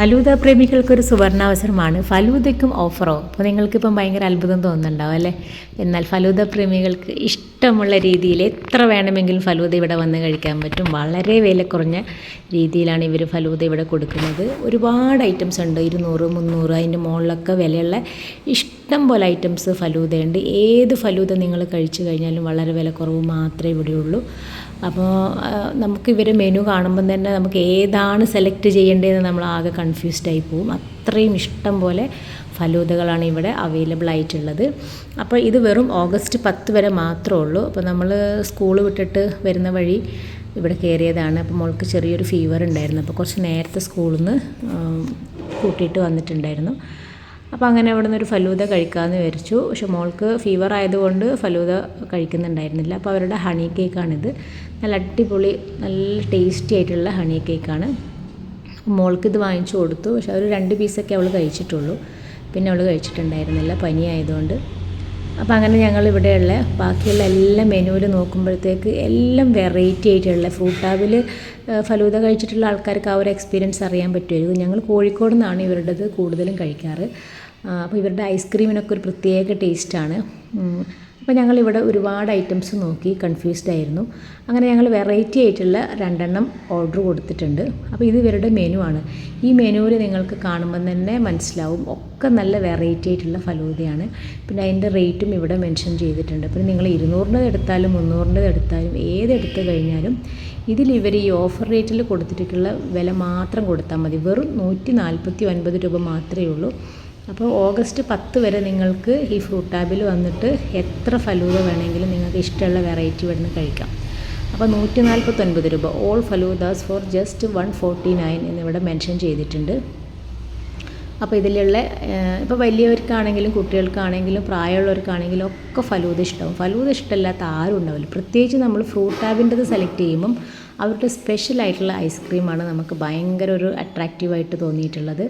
ഫലൂദ പ്രേമികൾക്കൊരു സുവർണാവസരമാണ്. ഫലൂദയ്ക്കും ഓഫറോ? അപ്പോൾ നിങ്ങൾക്കിപ്പം ഭയങ്കര അത്ഭുതം തോന്നുന്നുണ്ടാവും അല്ലേ? എന്നാൽ ഫലൂദ പ്രേമികൾക്ക് ഇഷ്ടമുള്ള രീതിയിൽ എത്ര വേണമെങ്കിലും ഫലൂദ ഇവിടെ വന്ന് കഴിക്കാൻ പറ്റും. വളരെ വില കുറഞ്ഞ രീതിയിലാണ് ഇവർ ഫലൂദ ഇവിടെ കൊടുക്കുന്നത്. ഒരുപാട് ഐറ്റംസ് ഉണ്ട്. ഇരുന്നൂറ് മുന്നൂറ് അതിന്റെ മുകളിലൊക്കെ വിലയുള്ള ഇഷ്ടം പോലെ ഐറ്റംസ് ഫലൂദയുണ്ട്. ഏത് ഫലൂദ നിങ്ങൾ കഴിച്ചു കഴിഞ്ഞാലും വളരെ വില കുറവ് മാത്രമേ ഇവിടെയുള്ളൂ. അപ്പോൾ നമുക്ക് ഇവരെ മെനു കാണുമ്പം തന്നെ നമുക്ക് ഏതാണ് സെലക്ട് ചെയ്യേണ്ടതെന്ന് നമ്മൾ ആകെ കൺഫ്യൂസ്ഡ് ആയി പോവും. അത്രയും ഇഷ്ടം പോലെ ഫലൂദകളാണ് ഇവിടെ അവൈലബിൾ ആയിട്ടുള്ളത്. അപ്പോൾ ഇത് വെറും ഓഗസ്റ്റ് പത്ത് വരെ മാത്രമേ ഉള്ളൂ. അപ്പോൾ നമ്മൾ സ്കൂൾ വിട്ടിട്ട് വരുന്ന വഴി ഇവിടെ കയറിയതാണ്. അപ്പോൾ മോൾക്ക് ചെറിയൊരു ഫീവർ ഉണ്ടായിരുന്നു. അപ്പോൾ കുറച്ച് നേരത്തെ സ്കൂളിൽ നിന്ന് കൂട്ടിയിട്ട് വന്നിട്ടുണ്ടായിരുന്നു. അപ്പോൾ അങ്ങനെ അവിടെ നിന്ന് ഒരു ഫലൂദ കഴിക്കാമെന്ന് വിചാരിച്ചു. പക്ഷെ മോൾക്ക് ഫീവർ ആയതുകൊണ്ട് ഫലൂദ കഴിക്കുന്നുണ്ടായിരുന്നില്ല. അപ്പോൾ അവരുടെ ഹണി കേക്കാണിത് നല്ല അടിപൊളി നല്ല ടേസ്റ്റി ആയിട്ടുള്ള ഹണി കേക്കാണ് മോൾക്ക് ഇത് വാങ്ങിച്ചു കൊടുത്തു. പക്ഷെ അവർ രണ്ട് പീസൊക്കെ അവൾ കഴിച്ചിട്ടുള്ളൂ. പിന്നെ അവൾ കഴിച്ചിട്ടുണ്ടായിരുന്നില്ല പനി ആയതുകൊണ്ട്. അപ്പോൾ അങ്ങനെ ഞങ്ങൾ ഇവിടെയുള്ള ബാക്കിയുള്ള എല്ലാ മെനുവിൽ നോക്കുമ്പോഴത്തേക്ക് എല്ലാം വെറൈറ്റി ആയിട്ടുള്ള ഫ്രൂട്ടാബിൽ ഫലൂത കഴിച്ചിട്ടുള്ള ആൾക്കാർക്ക് ആ ഒരു എക്സ്പീരിയൻസ് അറിയാൻ പറ്റുമായിരിക്കും ഞങ്ങൾ കോഴിക്കോട് നിന്നാണ് ഇവരുടേത് കൂടുതലും കഴിക്കാറ്. അപ്പോൾ ഇവരുടെ ഐസ്ക്രീമിനൊക്കെ ഒരു പ്രത്യേക ടേസ്റ്റാണ്. അപ്പോൾ ഞങ്ങളിവിടെ ഒരുപാട് ഐറ്റംസ് നോക്കി കൺഫ്യൂസ്ഡ് ആയിരുന്നു. അങ്ങനെ ഞങ്ങൾ വെറൈറ്റി ആയിട്ടുള്ള രണ്ടെണ്ണം ഓർഡർ കൊടുത്തിട്ടുണ്ട്. അപ്പോൾ ഇത് ഇവരുടെ മെനു ആണ്. ഈ മെനുവിൽ നിങ്ങൾക്ക് കാണുമ്പോൾ തന്നെ മനസ്സിലാവും. ഒക്കെ നല്ല വെറൈറ്റി ആയിട്ടുള്ള ഫലൂതയാണ് പിന്നെ അതിന്റെ റേറ്റും ഇവിടെ മെൻഷൻ ചെയ്തിട്ടുണ്ട്. പിന്നെ നിങ്ങൾ ഇരുന്നൂറിന്റെ എടുത്താലും മുന്നൂറിന്റെ എടുത്താലും ഏതെടുത്ത് കഴിഞ്ഞാലും ഇതിൽ ഇവർ ഈ ഓഫർ റേറ്റിൽ കൊടുത്തിട്ടുള്ള വില മാത്രം കൊടുത്താൽ മതി. വെറും നൂറ്റി നാൽപ്പത്തി ഒൻപത് രൂപ മാത്രമേ ഉള്ളൂ. അപ്പോൾ ഓഗസ്റ്റ് പത്ത് വരെ നിങ്ങൾക്ക് ഈ ഫ്രൂട്ട് ടാബിൽ വന്നിട്ട് എത്ര ഫലൂദ വേണമെങ്കിലും നിങ്ങൾക്ക് ഇഷ്ടമുള്ള വെറൈറ്റി ഇവിടുന്ന് കഴിക്കാം. അപ്പോൾ നൂറ്റി നാൽപ്പത്തൊൻപത് രൂപ. All faloodas for just one forty nine എന്നിവിടെ മെൻഷൻ ചെയ്തിട്ടുണ്ട്. അപ്പോൾ ഇതിലുള്ള ഇപ്പോൾ വലിയവർക്കാണെങ്കിലും കുട്ടികൾക്കാണെങ്കിലും പ്രായമുള്ളവർക്കാണെങ്കിലും ഒക്കെ ഫലൂദ ഇഷ്ടമാവും. ഫലൂദ ഇഷ്ടമല്ലാത്ത ആരും ഉണ്ടാവില്ല. പ്രത്യേകിച്ച് നമ്മൾ ഫ്രൂട്ട് ടാബിന്റെത് സെലക്ട് ചെയ്യുമ്പം അവരുടെ സ്പെഷ്യൽ ആയിട്ടുള്ള ഐസ്ക്രീമാണ് നമുക്ക് ഭയങ്കര ഒരു അട്രാക്റ്റീവായിട്ട് തോന്നിയിട്ടുള്ളത്.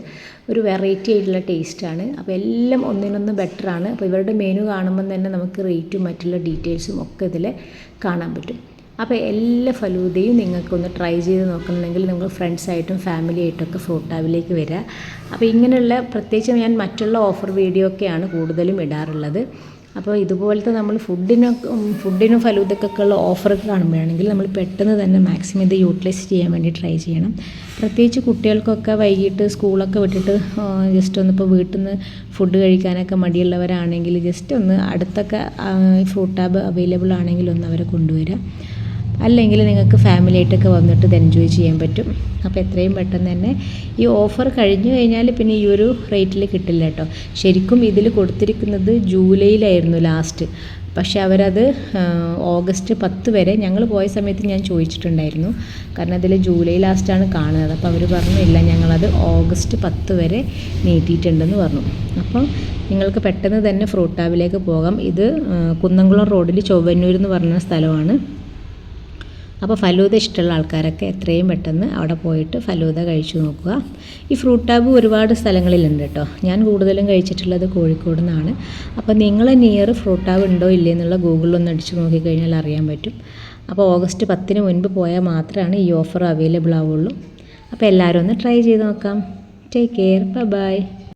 ഒരു വെറൈറ്റി ആയിട്ടുള്ള ടേസ്റ്റാണ് അപ്പോൾ എല്ലാം ഒന്നിനൊന്ന് ബെറ്ററാണ് അപ്പോൾ ഇവരുടെ മെനു കാണുമ്പം തന്നെ നമുക്ക് റേറ്റും മറ്റുള്ള ഡീറ്റെയിൽസും ഒക്കെ ഇതിൽ കാണാൻ പറ്റും. അപ്പോൾ എല്ലാ ഫലൂദയും നിങ്ങൾക്കൊന്ന് ട്രൈ ചെയ്ത് നോക്കുന്നുണ്ടെങ്കിൽ നിങ്ങൾ ഫ്രണ്ട്സായിട്ടും ഫാമിലി ആയിട്ടൊക്കെ ഫ്രൂട്ടാവിലേക്ക് വരിക അപ്പോൾ ഇങ്ങനെയുള്ള പ്രത്യേകിച്ച് ഞാൻ മറ്റുള്ള ഓഫർ വീഡിയോ ഒക്കെയാണ് കൂടുതലും ഇടാറുള്ളത്. അപ്പോൾ ഇതുപോലത്തെ നമ്മൾ ഫുഡിനൊക്കെ ഫുഡിനും ഫലൂദക്കൊക്കെ ഉള്ള ഓഫറൊക്കെ കാണുമ്പോഴാണെങ്കിൽ നമ്മൾ പെട്ടെന്ന് തന്നെ മാക്സിമം ഇത് യൂട്ടിലൈസ് ചെയ്യാൻ വേണ്ടി ട്രൈ ചെയ്യണം. പ്രത്യേകിച്ച് കുട്ടികൾക്കൊക്കെ വൈകിട്ട് സ്കൂളൊക്കെ വിട്ടിട്ട് ജസ്റ്റ് ഒന്ന് ഇപ്പോൾ വീട്ടിൽ നിന്ന് ഫുഡ് കഴിക്കാനൊക്കെ മടിയുള്ളവരാണെങ്കിൽ ജസ്റ്റ് ഒന്ന് അടുത്തൊക്കെ ഫ്രൂട്ട് ടാബ് അവൈലബിൾ ആണെങ്കിൽ ഒന്ന് അവരെ കൊണ്ടുവരിക. അല്ലെങ്കിൽ നിങ്ങൾക്ക് ഫാമിലി ആയിട്ടൊക്കെ വന്നിട്ട് ഇത് എൻജോയ് ചെയ്യാൻ പറ്റും. അപ്പോൾ എത്രയും പെട്ടെന്ന് തന്നെ ഈ ഓഫർ കഴിഞ്ഞു കഴിഞ്ഞാൽ പിന്നെ ഈ ഒരു റേറ്റിൽ കിട്ടില്ല കേട്ടോ ശരിക്കും ഇതിൽ കൊടുത്തിരിക്കുന്നത് ജൂലൈയിലായിരുന്നു ലാസ്റ്റ് പക്ഷേ അവരത് ഓഗസ്റ്റ് പത്ത് വരെ ഞങ്ങൾ പോയ സമയത്ത് ഞാൻ ചോദിച്ചിട്ടുണ്ടായിരുന്നു. കാരണം അതിൽ ജൂലൈ ലാസ്റ്റാണ് കാണുന്നത്. അപ്പോൾ അവർ പറഞ്ഞു ഇല്ല ഞങ്ങളത് ഓഗസ്റ്റ് പത്ത് വരെ നീട്ടിയിട്ടുണ്ടെന്ന് പറഞ്ഞു. അപ്പം നിങ്ങൾക്ക് പെട്ടെന്ന് തന്നെ ഫ്രൂട്ടാവിലേക്ക് പോകാം. ഇത് കുന്നംകുളം റോഡിൽ ചൊവ്വന്നൂർ എന്ന് പറഞ്ഞ സ്ഥലമാണ്. അപ്പോൾ ഫലൂദ ഇഷ്ടമുള്ള ആൾക്കാരൊക്കെ എത്രയും പെട്ടെന്ന് അവിടെ പോയിട്ട് ഫലൂദ കഴിച്ചു നോക്കുക. ഈ ഫ്രൂട്ട് ടാബ് ഒരുപാട് സ്ഥലങ്ങളിലുണ്ട് കേട്ടോ. ഞാൻ കൂടുതലും കഴിച്ചിട്ടുള്ളത് കോഴിക്കോട് നിന്നാണ്. അപ്പോൾ നിങ്ങൾ നിയർ ഫ്രൂട്ട് ടാബ് ഉണ്ടോ ഇല്ലേ എന്നുള്ള ഗൂഗിളിൽ ഒന്ന് അടിച്ച് നോക്കിക്കഴിഞ്ഞാൽ അറിയാൻ പറ്റും. അപ്പോൾ ഓഗസ്റ്റ് പത്തിന് മുൻപ് പോയാൽ മാത്രമാണ് ഈ ഓഫർ അവൈലബിൾ ആവുള്ളൂ. അപ്പോൾ എല്ലാവരും ഒന്ന് ട്രൈ ചെയ്ത് നോക്കാം. Take care bye